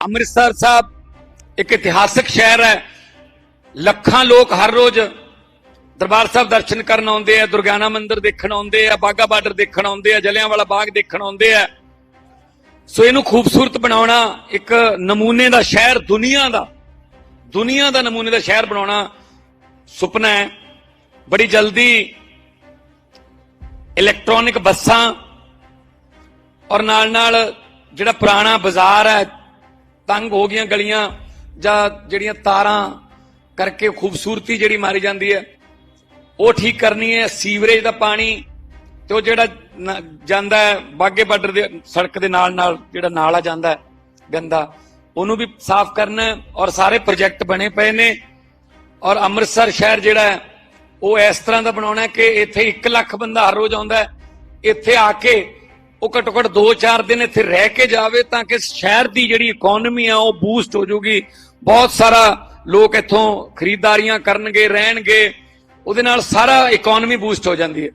ਅੰਮ੍ਰਿਤਸਰ ਸਾਹਿਬ ਇੱਕ ਇਤਿਹਾਸਕ ਸ਼ਹਿਰ ਹੈ। ਲੱਖਾਂ ਲੋਕ ਹਰ ਰੋਜ਼ ਦਰਬਾਰ ਸਾਹਿਬ ਦਰਸ਼ਨ ਕਰਨ ਆਉਂਦੇ ਆ, ਦੁਰਗਿਆਨਾ ਮੰਦਿਰ ਦੇਖਣ ਆਉਂਦੇ ਆ ਬਾਗਾ ਬਾਰਡਰ ਦੇਖਣ ਆਉਂਦੇ ਆ ਜਲਿਆਂਵਾਲਾ ਬਾਗ ਦੇਖਣ ਆਉਂਦੇ ਆ। ਸੋ ਇਹਨੂੰ ਖੂਬਸੂਰਤ ਬਣਾਉਣਾ ਇੱਕ ਨਮੂਨੇ ਦਾ ਸ਼ਹਿਰ ਦੁਨੀਆ ਦਾ ਦੁਨੀਆ ਦਾ ਨਮੂਨੇ ਦਾ ਸ਼ਹਿਰ ਬਣਾਉਣਾ ਸੁਪਨਾ ਹੈ। ਬੜੀ ਜਲਦੀ ਇਲੈਕਟ੍ਰੋਨਿਕ ਬੱਸਾਂ ਔਰ ਨਾਲ ਨਾਲ ਜਿਹੜਾ ਪੁਰਾਣਾ ਬਾਜ਼ਾਰ ਹੈ ਤੰਗ ਹੋ ਗਈਆਂ ਗਲੀਆਂ ਜਾਂ ਜਿਹੜੀਆਂ ਤਾਰਾਂ ਕਰਕੇ ਖੂਬਸੂਰਤੀ ਜਿਹੜੀ ਮਾਰੀ ਜਾਂਦੀ ਹੈ, ਉਹ ਠੀਕ ਕਰਨੀ ਹੈ, ਸੀਵਰੇਜ ਦਾ ਪਾਣੀ ਤੇ ਉਹ ਜਿਹੜਾ ਜਾਂਦਾ ਹੈ, ਬਾਗੇ ਬਾਰਡਰ ਦੇ, ਸੜਕ ਦੇ ਨਾਲ ਨਾਲ ਜਿਹੜਾ ਨਾਲਾ ਜਾਂਦਾ ਗੰਦਾ, ਉਹਨੂੰ ਵੀ ਸਾਫ਼ ਕਰਨਾ ਔਰ ਸਾਰੇ ਪ੍ਰੋਜੈਕਟ ਬਣੇ ਪਏ ਨੇ ਔਰ ਅੰਮ੍ਰਿਤਸਰ ਸ਼ਹਿਰ ਜਿਹੜਾ ਹੈ, ਉਹ ਇਸ ਤਰ੍ਹਾਂ ਦਾ ਬਣਾਉਣਾ ਕਿ ਇੱਥੇ 1 ਲੱਖ ਬੰਦਾ ਹਰ ਰੋਜ਼ ਆਉਂਦਾ ਇੱਥੇ ਆ ਕੇ ਉਹ ਘੱਟੋ ਘੱਟ 2-4 ਦਿਨ ਇੱਥੇ ਰਹਿ ਕੇ ਜਾਵੇ ਤਾਂ ਕਿ ਸ਼ਹਿਰ ਦੀ ਜਿਹੜੀ ਇਕਨੋਮੀ ਆ, ਉਹ ਬੂਸਟ ਹੋ ਜਾਊਗੀ ਬਹੁਤ ਸਾਰਾ ਲੋਕ ਇੱਥੋਂ ਖਰੀਦਦਾਰੀਆਂ ਕਰਨਗੇ, ਰਹਿਣਗੇ। ਉਹਦੇ ਨਾਲ ਸਾਰਾ ਇਕਨੋਮੀ ਬੂਸਟ ਹੋ ਜਾਂਦੀ ਹੈ।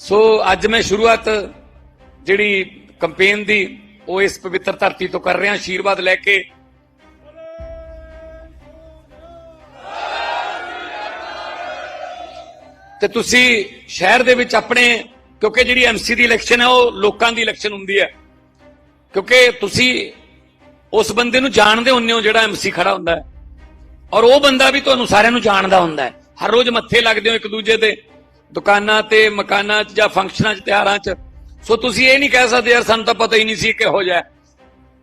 ਸੋ ਅੱਜ ਮੈਂ ਸ਼ੁਰੂਆਤ ਜਿਹੜੀ ਕੰਪੇਨ ਦੀ, ਉਹ ਇਸ ਪਵਿੱਤਰ ਧਰਤੀ ਤੋਂ ਕਰ ਰਿਹਾ। ਆਸ਼ੀਰਵਾਦ ਲੈ ਕੇ ਤੇ ਤੁਸੀਂ ਸ਼ਹਿਰ ਦੇ ਵਿੱਚ ਆਪਣੇ ਕਿਉਂਕਿ ਜਿਹੜੀ ਐਮਸੀ ਦੀ ਇਲੈਕਸ਼ਨ ਹੈ, ਉਹ ਲੋਕਾਂ ਦੀ ਇਲੈਕਸ਼ਨ ਹੁੰਦੀ ਹੈ। ਕਿਉਂਕਿ ਤੁਸੀਂ ਉਸ ਬੰਦੇ ਨੂੰ ਜਾਣਦੇ ਹੁੰਦੇ ਹੋ ਜਿਹੜਾ ਐਮਸੀ ਖੜਾ ਹੁੰਦਾ ਹੈ। ਔਰ ਉਹ ਬੰਦਾ ਵੀ ਤੁਹਾਨੂੰ ਸਾਰਿਆਂ ਨੂੰ ਜਾਣਦਾ ਹੁੰਦਾ ਹੈ। ਹਰ ਰੋਜ਼ ਮੱਥੇ ਲੱਗਦੇ ਹੋ ਇੱਕ ਦੂਜੇ ਦੇ, ਦੁਕਾਨਾਂ ਤੇ, ਮਕਾਨਾਂ 'ਚ ਜਾਂ ਫੰਕਸ਼ਨਾਂ 'ਚ, ਤਿਉਹਾਰਾਂ 'ਚ। ਸੋ ਤੁਸੀਂ ਇਹ ਨਹੀਂ ਕਹਿ ਸਕਦੇ, ਯਾਰ, ਸਾਨੂੰ ਤਾਂ ਪਤਾ ਹੀ ਨਹੀਂ ਸੀ ਕਿਹੋ ਜਿਹਾ ਹੈ।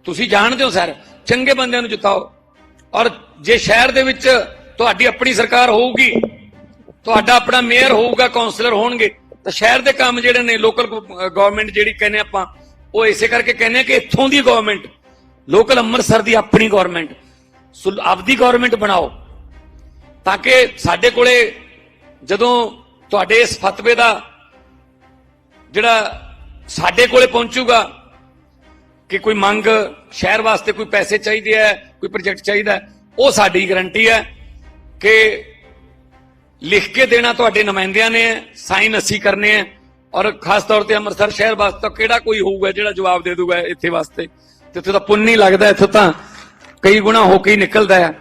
ਤੁਸੀਂ ਜਾਣਦੇ ਹੋ ਸਰ। ਚੰਗੇ ਬੰਦਿਆਂ ਨੂੰ ਜਿਤਾਓ। ਔਰ ਜੇ ਸ਼ਹਿਰ ਦੇ ਵਿੱਚ ਤੁਹਾਡੀ ਆਪਣੀ ਸਰਕਾਰ ਹੋਊਗੀ, ਤੁਹਾਡਾ ਆਪਣਾ ਮੇਅਰ ਹੋਊਗਾ ਕਾਉਂਸਲਰ ਹੋਣਗੇ ਤਾਂ ਸ਼ਹਿਰ ਦੇ ਕੰਮ ਜਿਹੜੇ ਨੇ ਲੋਕਲ ਗਵਰਨਮੈਂਟ ਜਿਹੜੀ ਕਹਿੰਦੇ ਆਪਾਂ, ਉਹ ਇਸੇ ਕਰਕੇ ਕਹਿੰਦੇ ਆ ਕਿ ਇੱਥੋਂ ਦੀ ਗਵਰਨਮੈਂਟ ਲੋਕਲ ਅੰਮ੍ਰਿਤਸਰ ਦੀ ਆਪਣੀ ਗਵਰਨਮੈਂਟ ਸੋ ਆਪਦੀ ਗਵਰਨਮੈਂਟ ਬਣਾਓ। ਤਾਂ ਕਿ ਸਾਡੇ ਕੋਲੇ ਜਦੋਂ ਤੁਹਾਡੇ ਇਸ ਫਤਵੇ ਦਾ ਜਿਹੜਾ ਸਾਡੇ ਕੋਲੇ ਪਹੁੰਚੂਗਾ ਕਿ ਕੋਈ ਮੰਗ ਸ਼ਹਿਰ ਵਾਸਤੇ ਕੋਈ ਪੈਸੇ ਚਾਹੀਦੇ ਹੈ ਕੋਈ ਪ੍ਰੋਜੈਕਟ ਚਾਹੀਦਾ, ਉਹ ਸਾਡੀ ਗਾਰੰਟੀ ਹੈ ਕਿ ਲਿਖ ਕੇ ਦੇਣਾ ਤੁਹਾਡੇ ਨੁਮਾਇੰਦਿਆਂ ਨੇ, ਸਾਈਨ ਅਸੀਂ ਕਰਨੇ ਆ। ਔਰ ਖਾਸ ਤੌਰ ਤੇ ਅੰਮ੍ਰਿਤਸਰ ਸ਼ਹਿਰ ਵਾਸਤੇ ਕਿਹੜਾ ਕੋਈ ਹੋਊਗਾ ਜਿਹੜਾ ਜਵਾਬ ਦੇ ਦੂਗਾ ਇੱਥੇ ਵਾਸਤੇ? ਤੇ ਇੱਥੇ ਤਾਂ ਪੁੰਨ ਨਹੀਂ ਲੱਗਦਾ, ਇੱਥੇ ਤਾਂ ਕਈ ਗੁਣਾ ਹੋ ਕੇ ਹੀ ਨਿਕਲਦਾ ਹੈ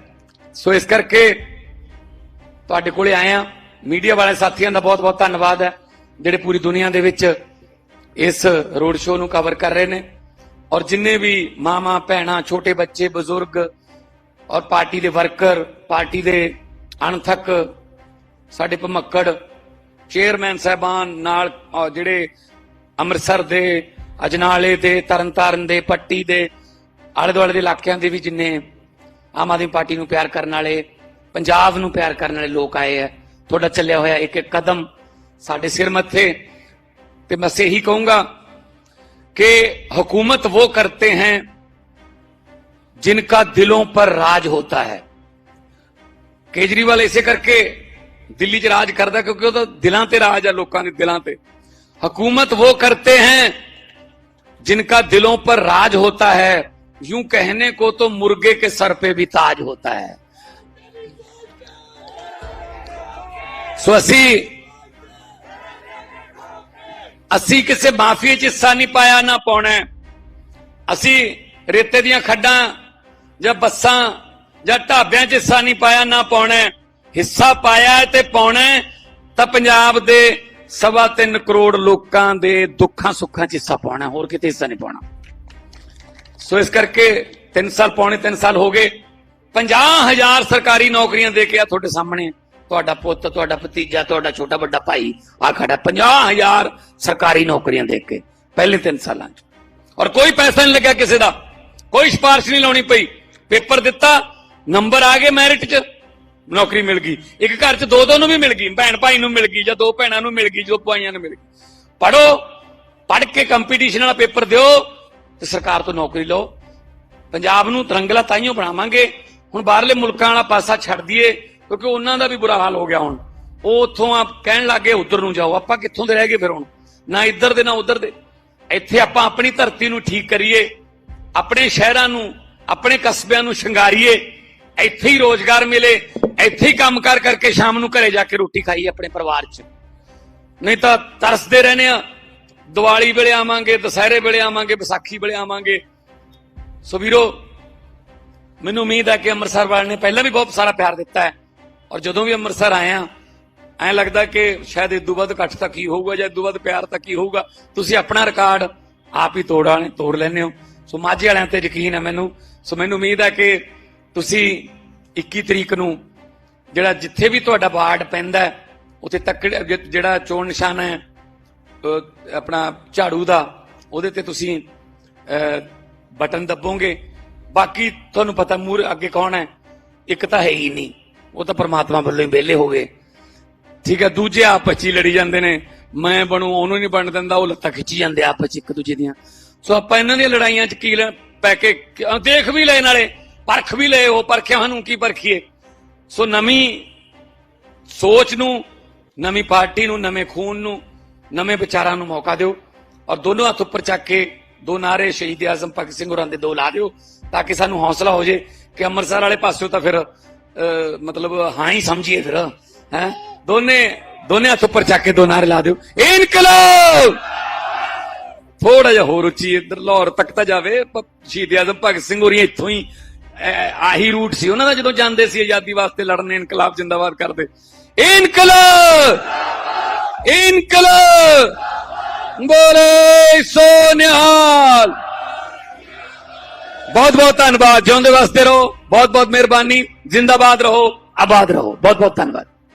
ਸੋ ਇਸ ਕਰਕੇ ਤੁਹਾਡੇ ਕੋਲੇ ਆਏ ਆ। ਮੀਡੀਆ ਵਾਲੇ ਸਾਥੀਆਂ ਦਾ ਬਹੁਤ ਬਹੁਤ ਧੰਨਵਾਦ ਹੈ, ਜਿਹੜੇ ਪੂਰੀ ਦੁਨੀਆ ਦੇ ਵਿੱਚ ਇਸ ਰੋਡ ਸ਼ੋਅ ਨੂੰ ਕਵਰ ਕਰ ਰਹੇ ਨੇ। ਔਰ ਜਿੰਨੇ ਵੀ ਮਾਮਾ ਭੈਣਾਂ, ਛੋਟੇ ਬੱਚੇ, ਬਜ਼ੁਰਗ ਔਰ ਪਾਰਟੀ ਦੇ ਵਰਕਰ, ਪਾਰਟੀ ਦੇ ਅਣਥੱਕ ਸਾਡੇ ਭਮੱਕੜ ਚੇਅਰਮੈਨ ਸਾਹਿਬਾਨ ਨਾਲ ਅਹ ਜਿਹੜੇ ਅੰਮ੍ਰਿਤਸਰ ਦੇ ਅਜਨਾਲੇ ਦੇ ਤਰਨਤਾਰਨ ਦੇ ਪੱਟੀ ਦੇ ਆਲੇ ਦੁਆਲੇ ਦੇ ਇਲਾਕਿਆਂ ਦੇ ਵੀ ਜਿੰਨੇ ਆਮ ਆਦਮੀ ਪਾਰਟੀ ਨੂੰ ਪਿਆਰ ਕਰਨ ਵਾਲੇ ਪੰਜਾਬ ਨੂੰ ਪਿਆਰ ਕਰਨ ਵਾਲੇ ਲੋਕ ਆਏ ਆ ਤੁਹਾਡਾ ਚੱਲਿਆ ਹੋਇਆ ਇੱਕ ਇੱਕ ਕਦਮ ਸਾਡੇ ਸਿਰ ਮੱਥੇ ਤੇ ਮੈਂ ਸੇ ਹੀ ਕਹੂੰਗਾ कि हुकूमत वो करते हैं जिनका दिलों पर राज होता है ਕੇਜਰੀਵਾਲ ਇਸੇ ਕਰਕੇ ਦਿੱਲੀ 'ਚ ਰਾਜ ਕਰਦਾ ਕਿਉਂਕਿ ਉਹਦਾ ਦਿਲਾਂ ਤੇ ਰਾਜ ਹੈ ਲੋਕਾਂ ਦੇ ਦਿਲਾਂ ਤੇ ਹਕੂਮਤ वो करते हैं जिनका दिलों पर राज होता है यूं कहने को तो मुर्गे के सर पे भी ताज होता है ਸੋ ਅਸੀਂ ਅਸੀਂ ਕਿਸੇ ਮਾਫੀਏ 'ਚ ਹਿੱਸਾ ਨਹੀਂ ਪਾਇਆ ਨਾ ਪਾਉਣਾ ਹੈ। ਅਸੀਂ ਰੇਤੇ ਦੀਆਂ ਖੱਡਾਂ ਜਾਂ ਬੱਸਾਂ ਜਾਂ ਢਾਬਿਆਂ 'ਚ ਹਿੱਸਾ ਨਹੀਂ ਪਾਇਆ ਨਾ ਪਾਉਣਾ ਹੈ। ਹਿੱਸਾ ਪਾਇਆ ਤੇ ਪਾਉਣਾ ਤਾਂ ਪੰਜਾਬ ਦੇ ਸਵਾ ਤਿੰਨ ਕਰੋੜ ਲੋਕਾਂ ਦੇ ਦੁੱਖਾਂ ਸੁੱਖਾਂ 'ਚ ਹਿੱਸਾ ਪਾਉਣਾ ਹੋਰ ਕਿਤੇ ਹਿੱਸਾ ਨਹੀਂ ਪਾਉਣਾ। ਸੋ ਇਸ ਕਰਕੇ 3 ਸਾਲ ਪੌਣੇ 3 ਸਾਲ ਹੋ ਗਏ 50000 ਸਰਕਾਰੀ ਨੌਕਰੀਆਂ ਦੇ ਕੇ ਆ ਤੁਹਾਡੇ ਸਾਹਮਣੇ। ਤੁਹਾਡਾ ਪੁੱਤ, ਤੁਹਾਡਾ ਭਤੀਜਾ, ਤੁਹਾਡਾ ਛੋਟਾ ਵੱਡਾ ਭਾਈ, ਆ ਖੜਾ 50000 ਸਰਕਾਰੀ ਨੌਕਰੀਆਂ ਦੇ ਕੇ, ਪਹਿਲੇ 3 ਸਾਲਾਂ 'ਚ। ਔਰ ਕੋਈ ਪੈਸਾ ਨਹੀਂ ਲੱਗਿਆ ਕਿਸੇ ਦਾ, ਕੋਈ ਸਿਫਾਰਿਸ਼ ਨਹੀਂ ਲਾਉਣੀ ਪਈ। ਪੇਪਰ ਦਿੱਤਾ, ਨੰਬਰ ਆ ਗਏ ਮੈਰਿਟ 'ਚ। ਨੌਕਰੀ ਮਿਲ ਗਈ। ਇੱਕ ਘਰ 'ਚ ਦੋ ਦੋ ਨੂੰ ਵੀ ਮਿਲ ਗਈ। ਭੈਣ ਭਾਈ ਨੂੰ ਮਿਲ ਗਈ ਜਾਂ ਦੋ ਭੈਣਾਂ ਨੂੰ ਮਿਲ ਗਈ, ਜੋ ਭਾਈਆਂ ਨੂੰ ਮਿਲ ਗਈ। ਪੜੋ ਪੜ ਕੇ ਕੰਪੀਟੀਸ਼ਨ ਵਾਲਾ ਪੇਪਰ ਦਿਓ ਤੇ ਸਰਕਾਰ ਤੋਂ ਨੌਕਰੀ ਲਓ। ਪੰਜਾਬ ਨੂੰ ਤਰੰਗਲਾ ਤਾਈਓ ਬਣਾਵਾਂਗੇ। ਹੁਣ ਬਾਹਰਲੇ ਮੁਲਕਾਂ ਵਾਲਾ ਪਾਸਾ ਛੱਡ ਦਈਏ, ਕਿਉਂਕਿ ਉਹਨਾਂ ਦਾ ਵੀ ਬੁਰਾ ਹਾਲ ਹੋ ਗਿਆ ਹੁਣ। ਉਹ ਉੱਥੋਂ ਆ ਕਹਿਣ ਲੱਗੇ, ਉਧਰ ਨੂੰ ਜਾਓ। ਆਪਾਂ ਕਿੱਥੋਂ ਦੇ ਰਹਿ ਗਏ ਫਿਰ ਹੁਣ? ਨਾ ਇੱਧਰ ਦੇ, ਨਾ ਉਧਰ ਦੇ। ਇੱਥੇ ਆਪਾਂ ਆਪਣੀ ਧਰਤੀ ਨੂੰ ਠੀਕ ਕਰੀਏ, ਆਪਣੇ ਸ਼ਹਿਰਾਂ ਨੂੰ, ਆਪਣੇ ਕਸਬਿਆਂ ਨੂੰ ਸ਼ਿੰਗਾਰੀਏ। ਇੱਥੇ ਹੀ ਰੋਜ਼ਗਾਰ ਮਿਲੇ, ਇੱਥੇ ਹੀ ਕੰਮ ਕਰ ਕਰਕੇ ਸ਼ਾਮ ਨੂੰ ਘਰੇ ਜਾ ਕੇ ਰੋਟੀ ਖਾਈ ਆਪਣੇ ਪਰਿਵਾਰ 'ਚ। ਨਹੀਂ ਤਾਂ ਤਰਸਦੇ ਰਹਨੇ ਆ, ਦੀਵਾਲੀ ਵੇਲੇ ਆਵਾਂਗੇ, ਦੁਸਹਿਰੇ ਵੇਲੇ ਆਵਾਂਗੇ, ਵਿਸਾਖੀ ਵੇਲੇ ਆਵਾਂਗੇ। ਸੋ ਵੀਰੋ, ਮੈਨੂੰ ਉਮੀਦ ਹੈ ਕਿ ਅੰਮ੍ਰਿਤਸਰ ਵਾਲਿਆਂ ਨੇ ਪਹਿਲਾਂ ਵੀ ਬਹੁਤ ਸਾਰਾ ਪਿਆਰ ਦਿੱਤਾ ਹੈ। ਔਰ ਜਦੋਂ ਵੀ ਅੰਮ੍ਰਿਤਸਰ ਆਏ ਆ, ਐਂ ਲੱਗਦਾ ਕਿ ਸ਼ਾਇਦ ਇਦੋਂ ਵੱਧ ਇਕੱਠ ਤਾਂ ਕੀ ਹੋਊਗਾ ਜਾਂ ਇਦੋਂ ਵੱਧ ਪਿਆਰ ਤਾਂ ਕੀ ਹੋਊਗਾ। ਤੁਸੀਂ ਆਪਣਾ ਰਿਕਾਰਡ ਆਪ ਹੀ ਤੋੜ ਆਣੇ ਤੋੜ ਲੈਂਦੇ ਹੋ। ਸੋ ਮਾਝੇ ਵਾਲਿਆਂ ਤੇ ਯਕੀਨ ਹੈ ਮੈਨੂੰ। ਸੋ ਮੈਨੂੰ ਉਮੀਦ ਹੈ ਕਿ ਤੁਸੀਂ 21 ਤਰੀਕ ਨੂੰ ਜਿਹੜਾ ਜਿੱਥੇ ਵੀ ਤੁਹਾਡਾ ਵਾਰਡ ਪੈਂਦਾ ਉੱਥੇ ਤੱਕ ਜਿਹੜਾ ਚੋਣ ਨਿਸ਼ਾਨ ਹੈ ਆਪਣਾ ਝਾੜੂ ਦਾ, ਉਹਦੇ ਤੇ ਤੁਸੀਂ ਬਟਨ ਦੱਬੋਗੇ। ਬਾਕੀ ਤੁਹਾਨੂੰ ਪਤਾ ਮੂਰ ਅੱਗੇ ਕੌਣ ਹੈ? ਇੱਕ ਤਾਂ ਹੈ ਹੀ ਨਹੀਂ। ਉਹ ਤਾਂ ਪਰਮਾਤਮਾ ਵੱਲੋਂ ਹੀ ਵਿਹਲੇ ਹੋ ਗਏ। ਠੀਕ ਹੈ, ਦੂਜੇ ਆਪਸ 'ਚ ਹੀ ਲੜੀ ਜਾਂਦੇ ਨੇ। ਮੈਂ ਬਣੂ, ਉਹਨੂੰ ਨਹੀਂ ਬਣ ਦਿੰਦਾ, ਉਹ ਲੱਤਾਂ ਖਿੱਚੀ ਜਾਂਦੇ ਆਪਸ 'ਚ ਇੱਕ ਦੂਜੇ ਦੀਆਂ। ਸੋ ਆਪਾਂ ਇਹਨਾਂ ਦੀਆਂ ਲੜਾਈਆਂ 'ਚ ਕੀ ਲੈ- ਪੈ ਕੇ ਦੇਖ ਵੀ ਲਏ ਨਾਲੇ ਪਰਖ ਵੀ ਲਏ ਉਹ ਪਰਖਿਆ ਸਾਨੂੰ ਕੀ ਪਰਖੀਏ? ਸੋ ਨਵੀਂ ਸੋਚ ਨੂੰ ਨਵੀਂ ਪਾਰਟੀ ਨੂੰ ਨਵੇਂ ਖੂਨ ਨੂੰ ਨਵੇਂ ਵਿਚਾਰਾਂ ਨੂੰ ਮੌਕਾ ਦਿਓ ਔਰ ਦੋਨੋਂ ਹੱਥ ਉੱਪਰ ਚੱਕ ਕੇ ਦੋ ਨਾਰੇ ਸ਼ਹੀਦ ਆਜ਼ਮ ਭਗਤ ਸਿੰਘ ਹੋਰਾਂ ਦੇ ਦੋ ਲਾ ਦਿਓ ਤਾਂ ਕਿ ਸਾਨੂੰ ਹੌਸਲਾ ਹੋ ਜੇ ਕਿ ਅੰਮ੍ਰਿਤਸਰ ਵਾਲੇ ਪਾਸਿਓਂ ਤਾਂ ਫਿਰ ਅਹ, ਮਤਲਬ ਹਾਂ ਹੀ ਸਮਝੀਏ ਫਿਰ ਹੈ? ਦੋਨੇ ਦੋਨੇ ਹੱਥ ਉੱਪਰ ਚੱਕ ਕੇ ਦੋ ਨਾਰੇ ਲਾ ਦਿਓ। ਇਨਕਲਾਬ! ਥੋੜਾ ਜਿਹਾ ਹੋਰ ਉੱਚੀ ਇੱਧਰ ਲਾਹੌਰ ਤੱਕ ਤਾਂ ਜਾਵੇ ਸ਼ਹੀਦ ਆਜ਼ਮ ਭਗਤ ਸਿੰਘ ਹੋਰੀ ਇੱਥੋਂ ਹੀ ਆਹੀ ਰੂਟ ਸੀ ਉਹਨਾਂ ਦਾ ਜਦੋਂ ਜਾਂਦੇ ਸੀ ਆਜ਼ਾਦੀ ਵਾਸਤੇ ਲੜਨ ਇਨਕਲਾਬ ਜਿੰਦਾਬਾਦ ਕਰਦੇ ਇਨਕਲਾਬ ਇਨਕਲਾਬ ਬੋਲੇ ਸੋ ਨਿਹਾਲ ਬਹੁਤ ਬਹੁਤ ਧੰਨਵਾਦ ਜਿਉਂਦੇ ਵਾਸਤੇ ਰਹੋ ਬਹੁਤ ਬਹੁਤ ਮਿਹਰਬਾਨੀ ਜਿੰਦਾਬਾਦ ਰਹੋ ਆਬਾਦ ਰਹੋ ਬਹੁਤ ਬਹੁਤ ਧੰਨਵਾਦ